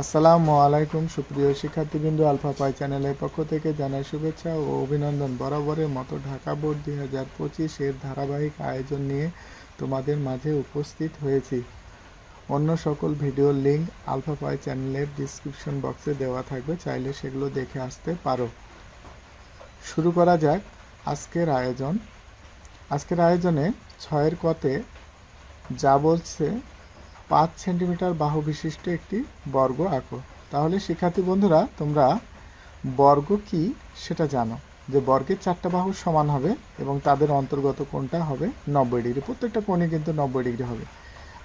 আসসালামু আলাইকুম, সুপ্রিয় শিক্ষার্থীবৃন্দ, আলফা পাই চ্যানেলের পক্ষ থেকে জানাই শুভেচ্ছা ও অভিনন্দন। বরাবরের মতো ঢাকা বোর্ড দুই হাজার পঁচিশের ধারাবাহিক আয়োজন নিয়ে তোমাদের মাঝে উপস্থিত হয়েছি। অন্য সকল ভিডিওর লিঙ্ক আলফা পাই চ্যানেলের ডিসক্রিপশন বক্সে দেওয়া থাকবে, চাইলে সেগুলো দেখে আসতে পারো। শুরু করা যাক আজকের আয়োজন। আজকের আয়োজনে ছয়ের কতে যা বলছে পাঁচ সেন্টিমিটার বাহু বিশিষ্ট একটি বর্গ আঁকো। তাহলে শিক্ষার্থী বন্ধুরা, তোমরা বর্গ কি সেটা জানো, যে বর্গের চারটা বাহু সমান হবে এবং তাদের অন্তর্গত কোণটা হবে নব্বই ডিগ্রি। প্রত্যেকটা কোণই কিন্তু নব্বই ডিগ্রি হবে।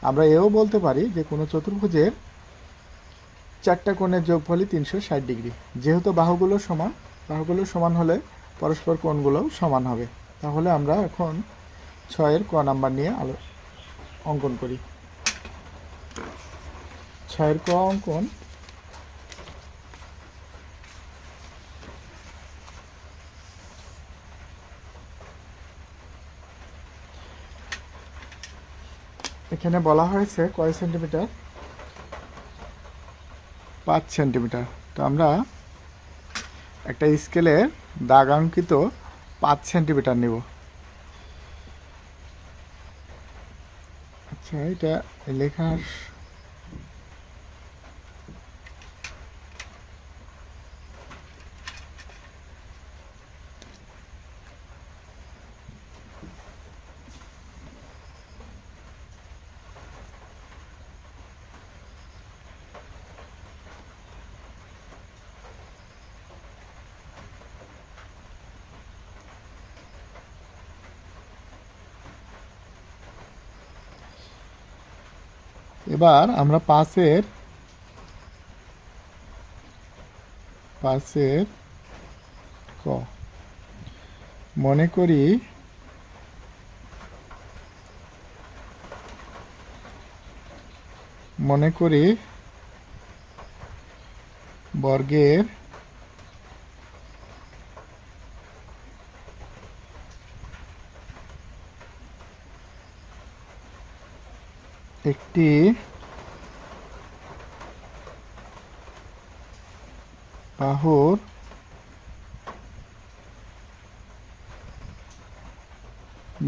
আমরা এও বলতে পারি যে কোনো চতুর্ভুজের চারটা কোণের যোগফলই তিনশো ষাট ডিগ্রি। যেহেতু বাহুগুলো সমান বাহুগুলো সমান হলে পরস্পর কোণগুলোও সমান হবে। তাহলে আমরা এখন ছয়ের ক নাম্বার নিয়ে আলো অঙ্কন করি। ছয়ের ক অঙ্কন। এখানে বলা হয়েছে কয় সেন্টিমিটার? পাঁচ সেন্টিমিটার। তো আমরা একটা স্কেলের দাগাঙ্কিত পাঁচ সেন্টিমিটার নেব। আচ্ছা এটা লেখার এবার আমরা পাশের পাশের ক। মনে করি মনে করি বর্গের একটি বাহুর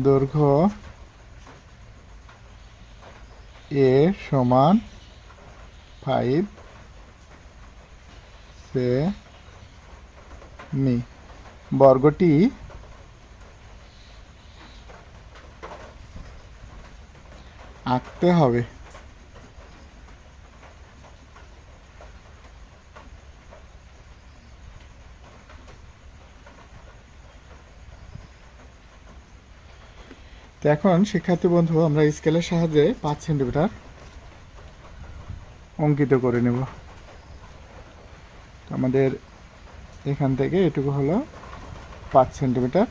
দৈর্ঘ্য এ সমান ফাইভ সে সেমি। বর্গটি আঁকতে হবে। এখন, শিক্ষার্থী বন্ধু, আমরা স্কেলের সাহায্যে পাঁচ সেন্টিমিটার অঙ্কিত করে নেব। আমাদের এখান থেকে এটুকু হলো পাঁচ সেন্টিমিটার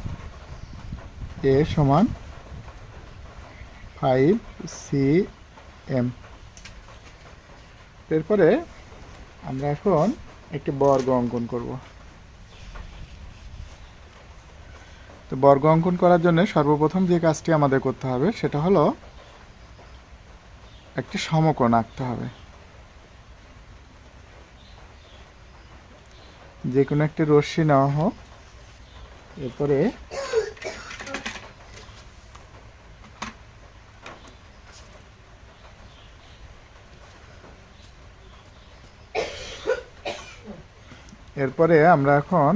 এ সমান ফাইভ, সি, এম। এরপরে আমরা এখন একটি বর্গ অঙ্কন করব। তো বর্গ অঙ্কন করার জন্য সর্বপ্রথম যে কাজটি আমাদের করতে হবে, সেটা হলো একটি সমকোণ আঁকতে হবে। যে কোনো একটি রশ্মি নেওয়া হোক, এরপরে এরপরে আমরা এখন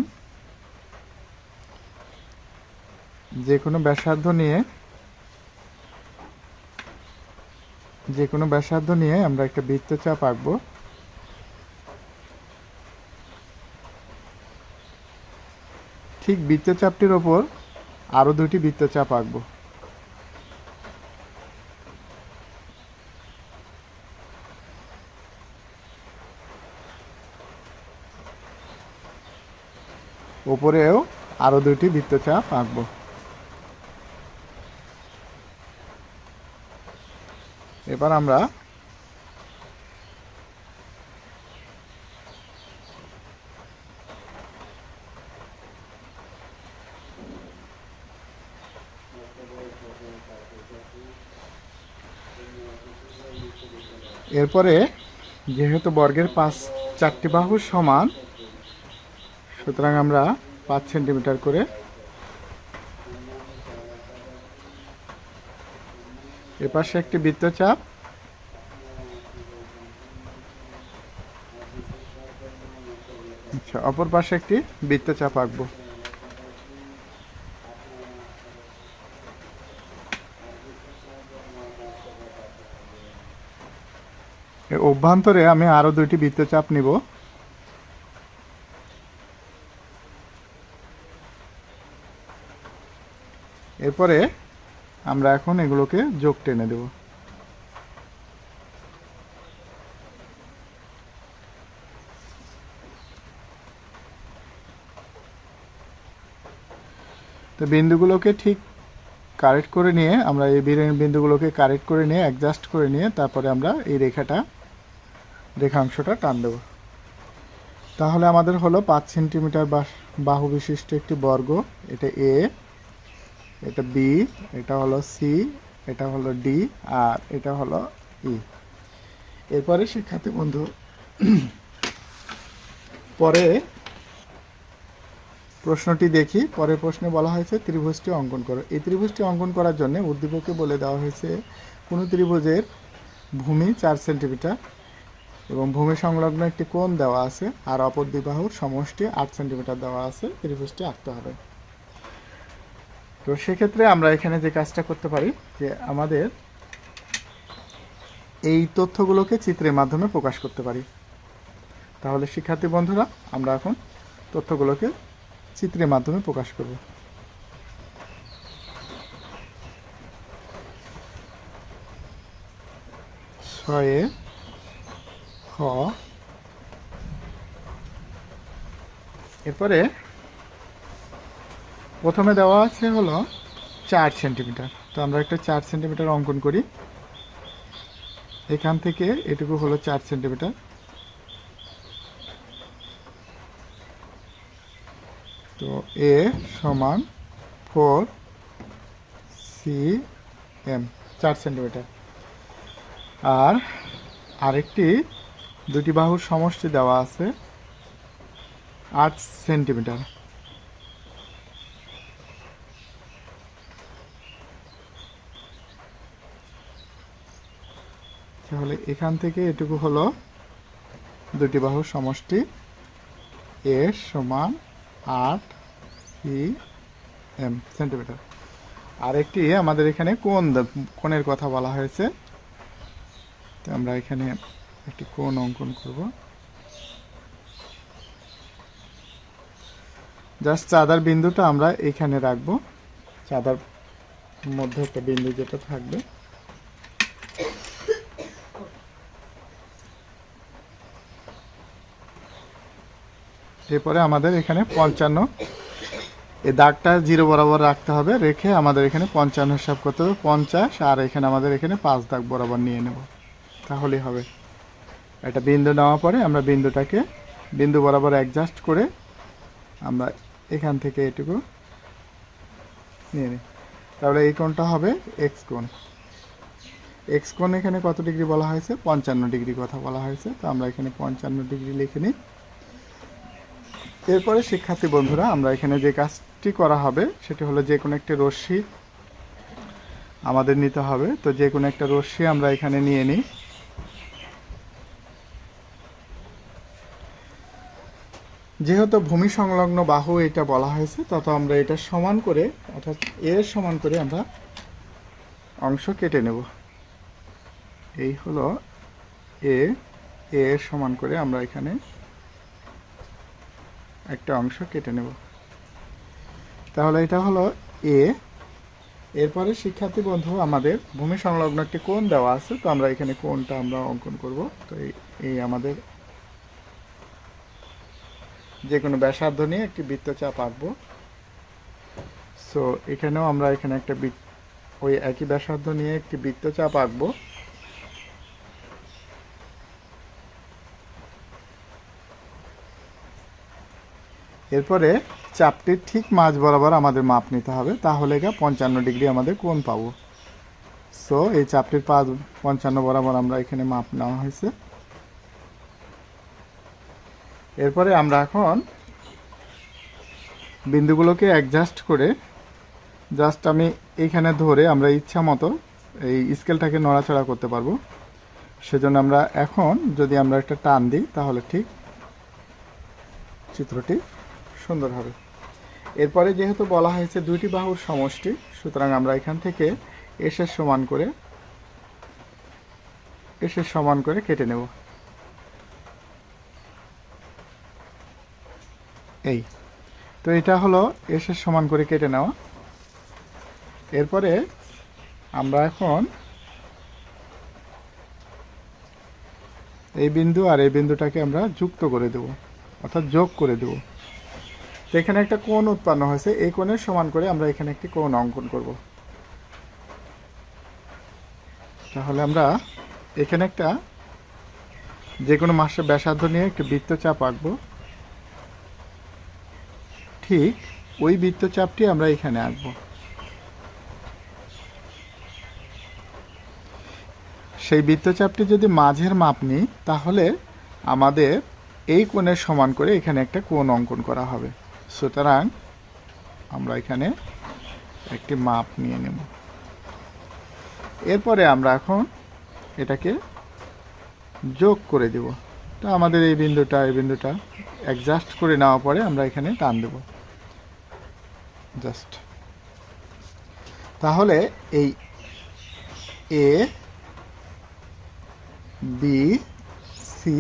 যে কোনো ব্যাসার্ধ নিয়ে যে কোনো ব্যাসার্ধ নিয়ে আমরা একটা বৃত্তচাপ আঁকবো। ঠিক বৃত্তচাপটির ওপর আরও দুটি বৃত্তচাপ আঁকবো। উপরেও আরও দুটি বৃত্তচাপ আঁকবো। এবার আমরা এরপরে যেহেতু বর্গের পাঁচ চারটি বাহু সমান সুতরাং আমরা পাঁচ সেন্টিমিটার করে এপাশে একটি বৃত্তচাপ আচ্ছা অপর পাশে একটি বৃত্তচাপ আঁকবো। অভ্যন্তরে আমি আরও দুইটি বৃত্তচাপ নিব। এরপরে আমরা এখন এগুলোকে যোগ টেনে দেব। তো বিন্দুগুলোকে ঠিক কারেক্ট করে নিয়ে আমরা এই বিন্দুগুলোকে কারেক্ট করে নিয়ে অ্যাডজাস্ট করে নিয়ে তারপরে আমরা এই রেখাটা, রেখাংশটা টান দেব। তাহলে আমাদের হলো পাঁচ সেন্টিমিটার বাহু বিশিষ্ট একটি বর্গ, এটা এ এটা বি এটা হলো সি এটা হলো ডি আর এটা হলো ই এরপরে শিক্ষার্থী বন্ধু, পরে প্রশ্নটি দেখি। পরের প্রশ্নে বলা হয়েছে ত্রিভুজটি অঙ্কন করো। এই ত্রিভুজটি অঙ্কন করার জন্য উদ্দীপকে বলে দেওয়া হয়েছে, কোনো ত্রিভুজের ভূমি চার সেন্টিমিটার এবং ভূমি সংলগ্ন একটি কোণ দেওয়া আছে, আর অপর দ্বিবাহুর সমষ্টি আট সেন্টিমিটার দেওয়া আছে। ত্রিভুজটি আঁকতে হবে। তো সেক্ষেত্রে আমরা এখানে যে কাজটা করতে পারি, যে আমাদের এই তথ্যগুলোকে চিত্রের মাধ্যমে প্রকাশ করতে পারি। তাহলে শিক্ষার্থী বন্ধুরা, আমরা এখন তথ্যগুলোকে চিত্রের মাধ্যমে প্রকাশ করব। এরপরে প্রথমে দেওয়া আছে হলো চার সেন্টিমিটার। তো আমরা একটা চার সেন্টিমিটার অঙ্কন করি। এখান থেকে এটুকু হলো চার সেন্টিমিটার। তো এ সমান ফোর সি এম চার সেন্টিমিটার। আর আরেকটি, দুটি বাহুর সমষ্টি দেওয়া আছে আট সেন্টিমিটার। তাহলে এখান থেকে এটুকু হলো দুটি বাহুর সমষ্টি। এ সমান আট সি এম সেন্টিমিটার। আরেকটি আমাদের এখানে কোন কোণের কথা বলা হয়েছে, তো আমরা এখানে একটি কোণ অঙ্কন করব। জাস্ট চাঁদার বিন্দুটা আমরা এখানে রাখব। চাঁদার মধ্যে একটা বিন্দু যেটা থাকবে। এরপরে আমাদের এখানে পঞ্চান্ন। এই দাগটা জিরো বরাবর রাখতে হবে, রেখে আমাদের এখানে পঞ্চান্ন হিসাব করতে হবে, পঞ্চাশ, আর এখানে আমাদের এখানে পাঁচ দাগ বরাবর নিয়ে নেব। তাহলেই হবে। একটা বিন্দু নেওয়া পরে আমরা বিন্দুটাকে বিন্দু বরাবর অ্যাডজাস্ট করে আমরা এখান থেকে এটুকু নিয়ে নিই। তাহলে এই কোণটা হবে এক্স কোণ। এক্স কোণ এখানে কত ডিগ্রি বলা হয়েছে? পঞ্চান্ন ডিগ্রি কথা বলা হয়েছে। তো আমরা এখানে পঞ্চান্ন ডিগ্রি লিখে নিই। এরপরে শিক্ষার্থী বন্ধুরা, আমরা এখানে যে কাজটি করা হবে, সেটি হলো যে কোনো একটি রশ্মি আমাদের নিতে হবে। তো যে কোনো একটা রশ্মি আমরা এখানে নিয়ে নিই। যেহেতু ভূমি সংলগ্ন বাহু এটা বলা হয়েছে, তত আমরা এটা সমান করে, অর্থাৎ এর সমান করে আমরা অংশ কেটে নেব। এই হলো এ এর সমান করে আমরা এখানে একটা অংশ কেটে নেব। তাহলে এটা হলো এ এরপরে শিক্ষার্থী বন্ধু, আমাদের ভূমি সংলগ্ন একটি কোণ দেওয়া আছে, তো আমরা এখানে কোণটা আমরা অঙ্কন করব। তো এই আমাদের যে কোনো ব্যাসার্ধ নিয়ে একটি বৃত্তচাপ আঁকবো। সো এখানেও আমরা এখানে একটা ওই একই ব্যাসার্ধ নিয়ে একটি বৃত্তচাপ আঁকবো। এরপরে চাপটির ঠিক মাঝ বরাবর আমাদের মাপ নিতে হবে, তাহলে গা পঞ্চান্ন ডিগ্রি আমাদের কোন পাবো। সো এই চাপটির পাঁচ পঞ্চান্ন বরাবর আমরা এখানে মাপ নেওয়া হয়েছে। এরপরে আমরা এখন বিন্দুগুলোকে অ্যাডজাস্ট করে জাস্ট আমি এইখানে ধরে আমরা ইচ্ছা মতো এই স্কেলটাকে নড়াচড়া করতে পারব। সেজন্য আমরা এখন যদি আমরা একটা টান দিই, তাহলে ঠিক চিত্রটি সুন্দর হবে। এরপরে যেহেতু বলা হয়েছে দুইটি বাহুর সমষ্টি, সুতরাং আমরা এখান থেকে এসের সমান করে এসের সমান করে কেটে নেব। এই। তো এটা হলো এসের সমান করে কেটে নেওয়া। এরপরে আমরা এখন এই বিন্দু আর এই বিন্দুটাকে আমরা যুক্ত করে দেব, অর্থাৎ যোগ করে দেব। তো এখানে একটা কোণ উৎপন্ন হয়েছে। এই কোণের সমান করে আমরা এখানে একটি কোণ অঙ্কন করব। তাহলে আমরা এখানে একটা যে কোনো মাসে ব্যাসার্ধ নিয়ে একটি বৃত্তচাপ আঁকবো। ঠিক ওই বৃত্তচাপটি আমরা এখানে আঁকবো। সেই বৃত্তচাপটি যদি মাঝের মাপ নিই, তাহলে আমাদের এই কোণের সমান করে এখানে একটা কোণ অঙ্কন করা হবে। সুতরাং আমরা এখানে একটি মাপ নিয়ে নেব। এরপরে আমরা এখন এটাকে যোগ করে দেব। তো আমাদের এই বিন্দুটা এই বিন্দুটা অ্যাডজাস্ট করে নেওয়ার পরে আমরা এখানে টান দেব। জাস্ট তাহলে এই এ বি সি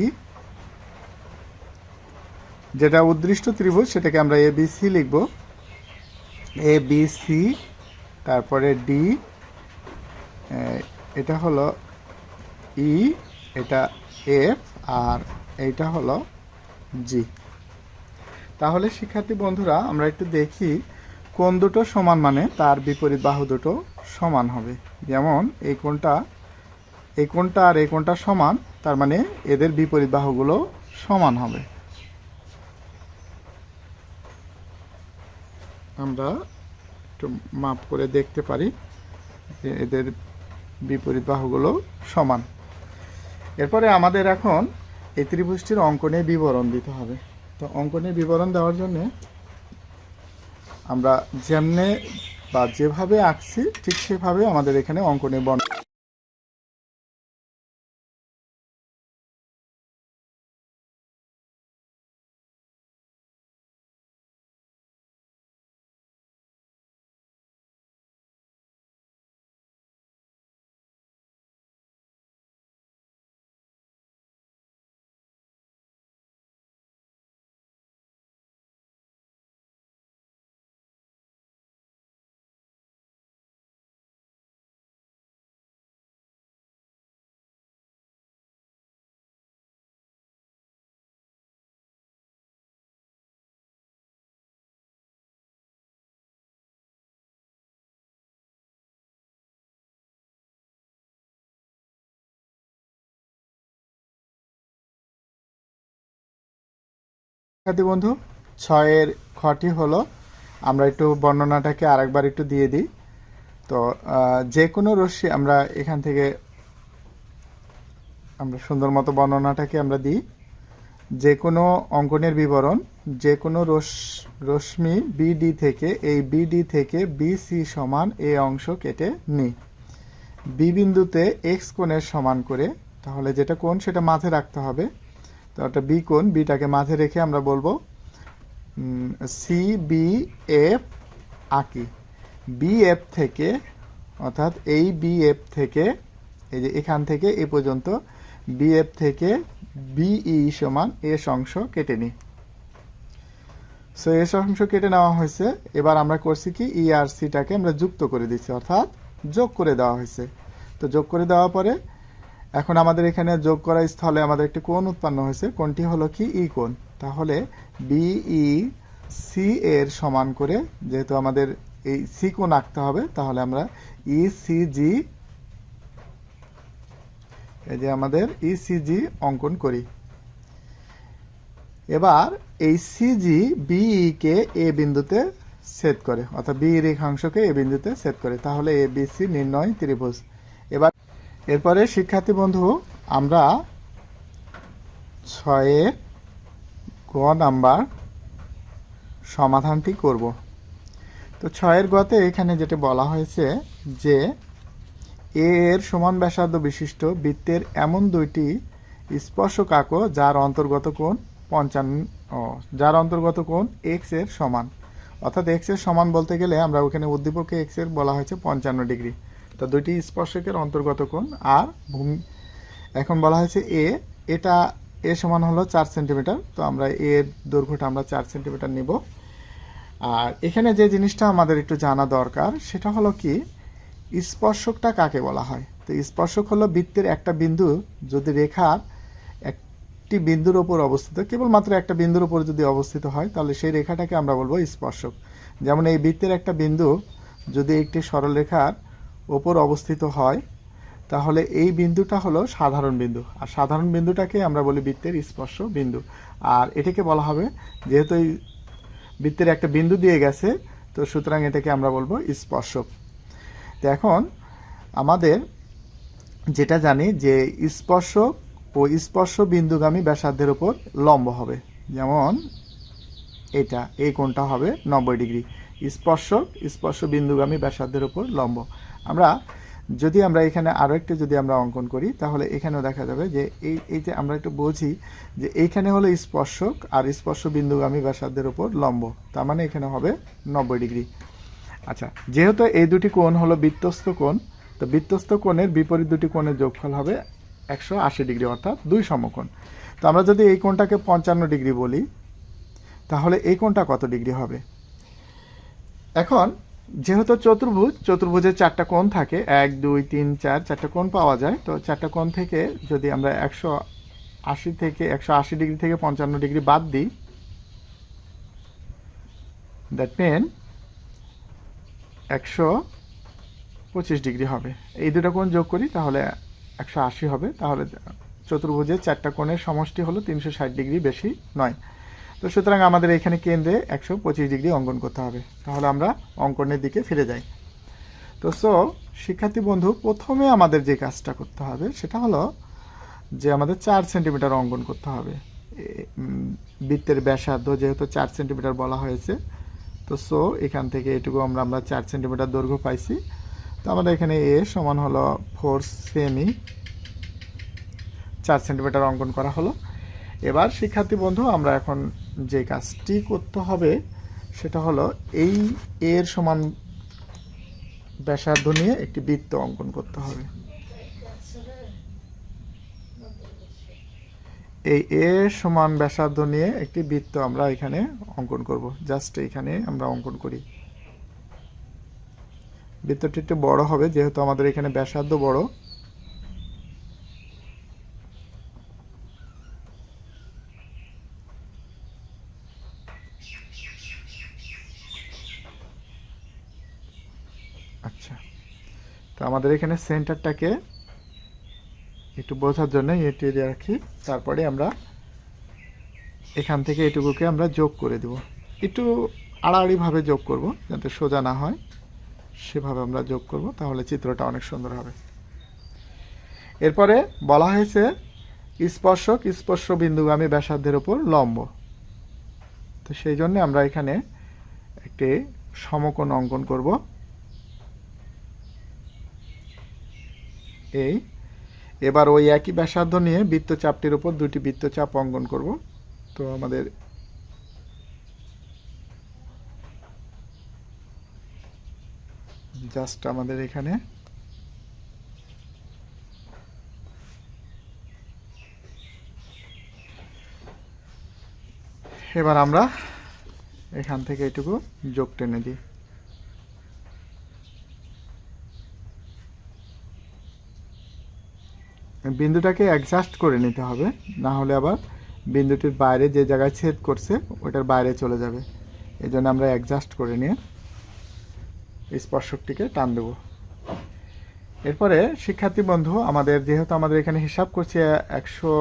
যেটা উদ্দৃষ্ট ত্রিভুজ, সেটাকে আমরা এ বি সি লিখব। এ বি সি তারপরে ডি এটা হলো ই এটা এফ আর এইটা হলো জি তাহলে, শিক্ষার্থী বন্ধুরা, আমরা একটু দেখি কোন দুটো সমান মানে তার বিপরীত বাহু দুটো সমান হবে। যেমন, এই কোনটা এই কোনটা আর এই কোনটা সমান, তার মানে এদের বিপরীত বাহুগুলো সমান হবে। আমরা একটু মাপ করে দেখতে পারি যে এদের বিপরীত বাহুগুলো সমান। এরপরে আমাদের এখন এই ত্রিভুজটির অঙ্কনে বিবরণ দিতে হবে। তো অঙ্কনে বিবরণ দেওয়ার জন্যে আমরা যেমনে বা যেভাবে আঁকছি, ঠিক সেভাবে আমাদের এখানে অঙ্কনে বর্ণ শিক্ষার্থী বন্ধু, ছয়ের খটি হলো, আমরা একটু বর্ণনাটাকে আরেকবার একটু দিয়ে দিই। তো যে কোনো রশ্মি আমরা এখান থেকে, আমরা সুন্দর মতো বর্ণনাটাকে আমরা দিই। যে কোনো অঙ্কনের বিবরণ, যে কোনো রশ্মি বিডি থেকে, এই বিডি থেকে বিসি সমান এ অংশ কেটে নিই। বি বিন্দুতে এক্স কোণের সমান করে, তাহলে যেটা কোণ সেটা মাথায় রাখতে হবে। তো একটা বি কোণ বিটাকে মাঝে রেখে আমরা বলব সি বি এফ আঁকি। বি এফ থেকে, অর্থাৎ এই বি এফ থেকে, এই যে এখান থেকে এ পর্যন্ত বি এফ থেকে বিই সমান এস অংশ কেটে নিই। সো এস অংশ কেটে নেওয়া হয়েছে। এবার আমরা করছি কি? ই আর সিটাকে আমরা যুক্ত করে দিচ্ছি, অর্থাৎ যোগ করে দেওয়া হয়েছে। তো যোগ করে দেওয়ার পরে এখন আমাদের এখানে যোগ করা স্থলে আমাদের একটি কোণ উৎপন্ন হয়েছে। কোণটি হলো কি? ই কোণ। তাহলে বিই সি এর সমান করে যেহেতু আমাদের এই সি কোণ আঁকতে হবে, তাহলে আমরা ই, সি, জি, এই যে আমাদের ইসিজি অঙ্কন করি। এবার এই সিজি বিই কে এ বিন্দুতে ছেদ করে, অর্থাৎ বি রেখাংশকে এ বিন্দুতে ছেদ করে। তাহলে এ, বি, সি নির্ণয় ত্রিভুজ। এবার এরপরে শিক্ষার্থী বন্ধু, আমরা ছয়ের গ নাম্বার সমাধানটি করব। তো ছয়ের গতে এখানে যেটা বলা হয়েছে যে, এ এর সমান ব্যাসার্ধ বিশিষ্ট বৃত্তের এমন দুইটি স্পর্শক আঁকো যার অন্তর্গত কোণ পঞ্চান্ন যার অন্তর্গত কোণ এক্সের সমান। অর্থাৎ এক্সের সমান বলতে গেলে আমরা ওখানে উদ্দীপকে এক্সের বলা হয়েছে পঞ্চান্ন ডিগ্রি। তো দুইটি স্পর্শকের অন্তর্গত কোণ আর ভূমি। এখন বলা হয়েছে এ এটা এ সমান হলো চার সেন্টিমিটার, তো আমরা এর দৈর্ঘ্যটা আমরা চার সেন্টিমিটার নিব। আর এখানে যে জিনিসটা আমাদের একটু জানা দরকার, সেটা হলো কি, স্পর্শকটা কাকে বলা হয়? তো স্পর্শক হলো বৃত্তের একটা বিন্দু, যদি রেখার একটি বিন্দুর ওপর অবস্থিত, কেবলমাত্র একটা বিন্দুর ওপর যদি অবস্থিত হয়, তাহলে সেই রেখাটাকে আমরা বলব স্পর্শক। যেমন এই বৃত্তের একটা বিন্দু, যদি একটি সরলরেখার ওপর অবস্থিত হয়, তাহলে এই বিন্দুটা হলো সাধারণ বিন্দু। আর সাধারণ বিন্দুটাকে আমরা বলি বৃত্তের স্পর্শ বিন্দু। আর এটাকে বলা হবে, যেহেতু এই বৃত্তের একটা বিন্দু দিয়ে গেছে, তো সুতরাং এটাকে আমরা বলব স্পর্শক। তো এখন আমাদের যেটা জানি যে স্পর্শক ও স্পর্শ বিন্দুগামী ব্যাসার্ধের উপর লম্ব হবে। যেমন এটা, এই কোণটা হবে নব্বই ডিগ্রি। স্পর্শক, স্পর্শ বিন্দুগামী ব্যাসার্ধের উপর লম্ব। আমরা, যদি আমরা এখানে আরও একটু যদি আমরা অঙ্কন করি, তাহলে এখানেও দেখা যাবে যে এই এই যে আমরা একটু বুঝি যে এইখানে হলো স্পর্শক আর স্পর্শ বিন্দুগামী ব্যাসার্ধের উপর লম্ব। তার মানে এখানে হবে নব্বই ডিগ্রি। আচ্ছা যেহেতু এই দুটি কোণ হলো বৃত্তস্থ কোণ, তো বৃত্তস্থ কোণের বিপরীত দুটি কোণের যোগফল হবে একশো আশি ডিগ্রি, অর্থাৎ দুই সমকোণ। তো আমরা যদি এই কোণটাকে পঞ্চান্ন ডিগ্রি বলি, তাহলে এই কোণটা কত ডিগ্রি হবে? এখন যেহেতু চতুর্ভুজ, চতুর্ভুজের চারটা কোণ থাকে, এক, দুই, তিন, চার, চারটা কোণ পাওয়া যায়। তো চারটা কোণ থেকে যদি আমরা একশো আশি থেকে, একশো আশি ডিগ্রি থেকে পঞ্চান্ন ডিগ্রি বাদ দিই দ্যাট মিন একশো পঁচিশ ডিগ্রি হবে। এই দুটো কোণ যোগ করি, তাহলে একশো আশি হবে। তাহলে চতুর্ভুজের চারটা কোণের সমষ্টি হলো তিনশো ষাট ডিগ্রি বেশি নয়। তো সুতরাং আমাদের এখানে কেন্দ্রে একশো পঁচিশ ডিগ্রি অঙ্কন করতে হবে। তাহলে আমরা অঙ্কনের দিকে ফিরে যাই। তো সো, শিক্ষার্থী বন্ধু, প্রথমে আমাদের যে কাজটা করতে হবে সেটা হলো যে আমাদের চার সেন্টিমিটার অঙ্কন করতে হবে। বৃত্তের ব্যাসার্ধ যেহেতু চার সেন্টিমিটার বলা হয়েছে, তো সো, এখান থেকে এটুকু আমরা আমরা চার সেন্টিমিটার দৈর্ঘ্য পাইছি। তো আমাদের এখানে এ সমান হলো ফোর সেমি, চার সেন্টিমিটার অঙ্কন করা হলো। এবার শিক্ষার্থী বন্ধু, আমরা এখন যে কাজটি করতে হবে, সেটা হলো এই এর সমান ব্যাসার্ধ নিয়ে একটি বৃত্ত অঙ্কন করতে হবে। এই এ সমান ব্যাসার্ধ নিয়ে একটি বৃত্ত আমরা এখানে অঙ্কন করব। জাস্ট এখানে আমরা অঙ্কন করি। বৃত্তটি একটু বড় হবে, যেহেতু আমাদের এখানে ব্যাসার্ধ বড় আচ্ছা তো আমাদের এখানে সেন্টারটাকে একটু বোঝার জন্য এটি রাখি। তারপরে আমরা এখান থেকে এটুকুকে আমরা যোগ করে দেব। একটু আড়াআড়িভাবে যোগ করব যাতে সোজা না হয়। সেভাবে আমরা যোগ করব, তাহলে চিত্রটা অনেক সুন্দর হবে। এরপরে বলা হয়েছে, স্পর্শক স্পর্শ বিন্দুগামী ব্যাসার্ধের ওপর লম্ব। তো সেই জন্য আমরা এখানে একটি সমকোণ অঙ্কন করব। এই। এবার ওই একই ব্যাসার্ধ নিয়ে বৃত্তচাপটির উপর দুটি বৃত্তচাপ অঙ্কন করব। তো আমাদের জাস্ট আমাদের এখানে এবার আমরা এখান থেকে এটুকু যোগ টেনে দিই। বিন্দুটাকে অ্যাডজাস্ট করে নিতে হবে, না হলে আবার বিন্দুটির বাইরে যে জায়গায় ছেদ করছে, ওটার বাইরে চলে যাবে। এই জন্য আমরা অ্যাডজাস্ট করে নিয়ে স্পর্শকটিকে টান দেব। এরপরে শিক্ষার্থী বন্ধু, আমাদের যেহেতু আমাদের এখানে হিসাব করছে একশো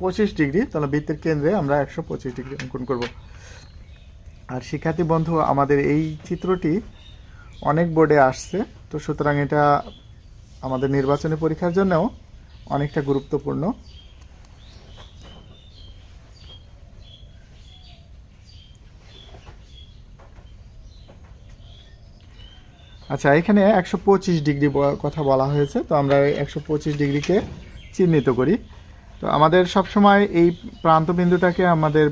পঁচিশ ডিগ্রি, তাহলে বৃত্তের কেন্দ্রে আমরা একশো পঁচিশ ডিগ্রি অঙ্কন করব। আর শিক্ষার্থী বন্ধু, আমাদের এই চিত্রটি অনেক বোর্ডে আসছে, তো সুতরাং এটা আমাদের নির্বাচনী পরীক্ষার জন্যও অনেকটা গুরুত্বপূর্ণ। আচ্ছা এখানে একশো পঁচিশ ডিগ্রি কথা বলা হয়েছে, তো আমরা একশো পঁচিশ ডিগ্রিকে চিহ্নিত করি। তো আমাদের সবসময় এই প্রান্তবিন্দুটাকে আমাদের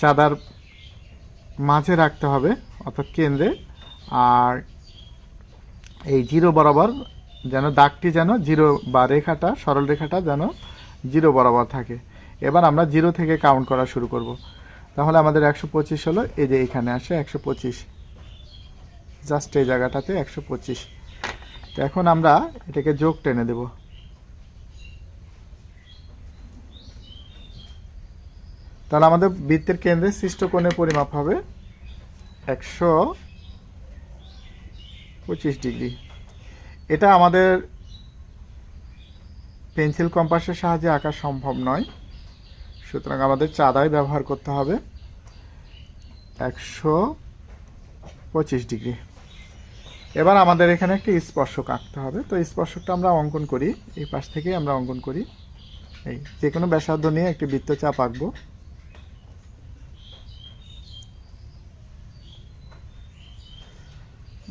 চাঁদার মাঝে রাখতে হবে, অর্থাৎ কেন্দ্রে, আর এই জিরো বরাবর যেন দাগটি যেন জিরো বা রেখাটা, সরল রেখাটা যেন জিরো বরাবর থাকে। এবার আমরা জিরো থেকে কাউন্ট করা শুরু করব। তাহলে আমাদের একশো পঁচিশ হলো, এই যে এখানে আসে একশো পঁচিশ। জাস্ট এই জায়গাটাতে একশো পঁচিশ। তো এখন আমরা এটাকে যোগ টেনে দেব। তাহলে আমাদের বৃত্তের কেন্দ্রে সৃষ্ট কোণের পরিমাপ হবে একশো পঁচিশ ডিগ্রি। এটা আমাদের পেন্সিল কম্পাসের সাহায্যে আঁকা সম্ভব নয়। সুতরাং আমাদের চাঁদাই ব্যবহার করতে হবে। একশো পঁচিশ ডিগ্রি। এবার আমাদের এখানে একটি স্পর্শক আঁকতে হবে। তো স্পর্শকটা আমরা অঙ্কন করি। এই পাশ থেকে আমরা অঙ্কন করি। এই যে কোনো ব্যাসার্ধ নিয়ে একটি বৃত্তচাপ আঁকবো।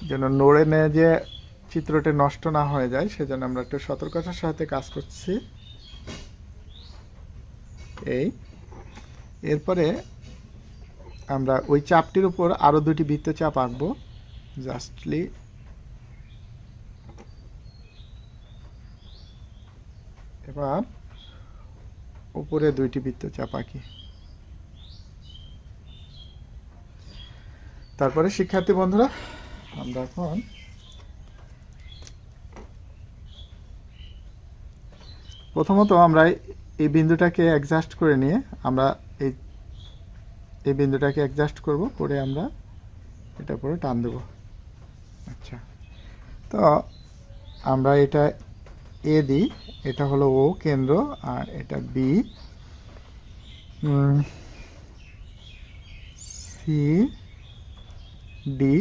যেন নড়ে নিয়ে যে চিত্রটি নষ্ট না হয়ে যায়, সেজন্য আমরা একটু সতর্কতার সাথে কাজ করছি। এই। এরপরে আমরা ওই চাপটির উপর আরও দুটি বৃত্তচাপ আঁকবো। জাস্টলি এবার উপরে দুইটি বৃত্ত বৃত্তচাপ আঁকি। তারপরে শিক্ষার্থী বন্ধুরা আমরা এখন প্রথমত আমরা এই বিন্দুটাকে অ্যাডজাস্ট করে নিয়ে আমরা এই এই বিন্দুটাকে অ্যাডজাস্ট করব, করে আমরা এটা পরে টান দেব। আচ্ছা। তো আমরা এটা এ দিই, এটা হলো ও কেন্দ্র আর এটা বি সি ডি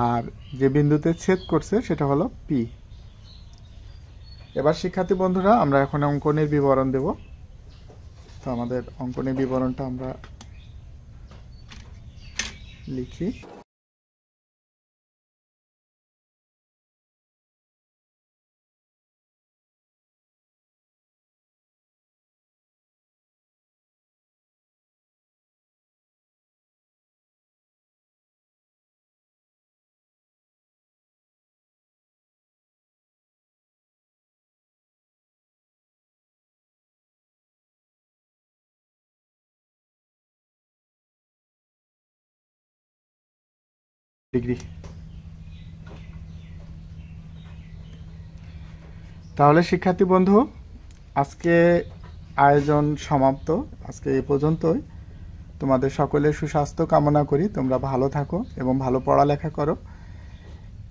আর যে বিন্দুতে ছেদ করছে সেটা হলো পি এবার শিক্ষার্থী বন্ধুরা, আমরা এখন অঙ্কনের বিবরণ দেব। তো আমাদের অঙ্কনের বিবরণটা আমরা লিখি। ডিগ্রি। তাহলে শিক্ষার্থী বন্ধু, আজকে আয়োজন সমাপ্ত। আজকে এই পর্যন্তই। তোমাদের সকলের সুস্বাস্থ্য কামনা করি। তোমরা ভালো থাকো এবং ভালো পড়ালেখা করো।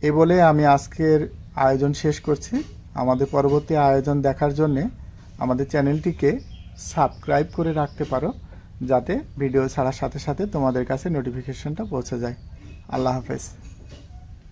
এ বলে আমি আজকের আয়োজন শেষ করছি। আমাদের পরবর্তী আয়োজন দেখার জন্যে আমাদের চ্যানেলটিকে সাবস্ক্রাইব করে রাখতে পারো, যাতে ভিডিও ছাড়ার সাথে সাথে তোমাদের কাছে নোটিফিকেশনটা পৌঁছে যায়। আল্লাহ হাফেজ।